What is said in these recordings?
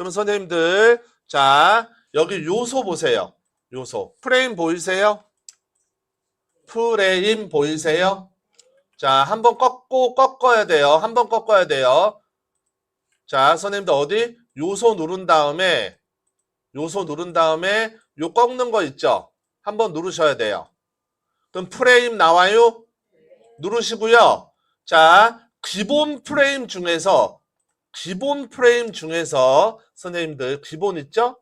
그럼 선생님들, 자, 여기 요소 보세요. 요소. 프레임 보이세요? 프레임 보이세요? 자, 한번 꺾고 꺾어야 돼요. 한번 꺾어야 돼요. 자, 선생님들 어디? 요소 누른 다음에, 요소 누른 다음에, 요 꺾는 거 있죠? 한번 누르셔야 돼요. 그럼 프레임 나와요? 누르시고요. 자, 기본 프레임 중에서, 기본 프레임 중에서, 선생님들, 기본 있죠?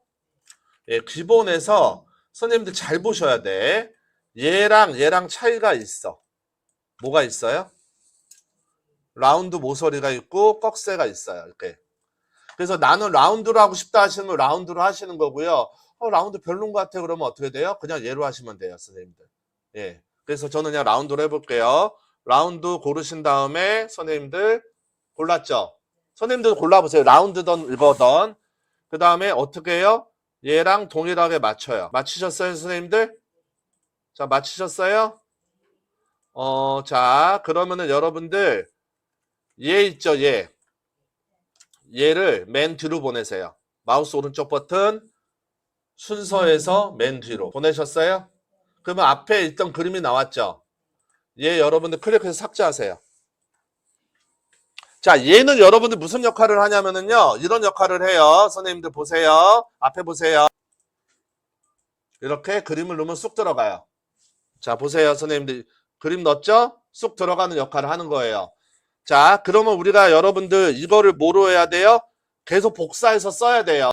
예, 기본에서, 선생님들 잘 보셔야 돼. 얘랑 얘랑 차이가 있어. 뭐가 있어요? 라운드 모서리가 있고 꺽쇠가 있어요. 이렇게. 그래서 나는 라운드로 하고 싶다 하시는 분 라운드로 하시는 거고요. 어, 라운드 별론 것 같아 그러면 어떻게 돼요? 그냥 얘로 하시면 돼요, 선생님들. 예. 그래서 저는 그냥 라운드로 해볼게요. 라운드 고르신 다음에 선생님들 골랐죠? 선생님들 골라보세요. 라운드던 이거던. 그 다음에 어떻게 해요? 얘랑 동일하게 맞춰요. 맞추셨어요, 선생님들? 자, 맞추셨어요? 어, 자, 그러면은 여러분들, 얘 있죠, 얘. 얘를 맨 뒤로 보내세요. 마우스 오른쪽 버튼, 순서에서 맨 뒤로. 보내셨어요? 그러면 앞에 있던 그림이 나왔죠? 얘 여러분들 클릭해서 삭제하세요. 자, 얘는 여러분들 무슨 역할을 하냐면은요, 이런 역할을 해요. 선생님들 보세요. 앞에 보세요. 이렇게 그림을 넣으면 쑥 들어가요. 자, 보세요. 선생님들. 그림 넣었죠? 쑥 들어가는 역할을 하는 거예요. 자, 그러면 우리가 여러분들 이거를 뭐로 해야 돼요? 계속 복사해서 써야 돼요.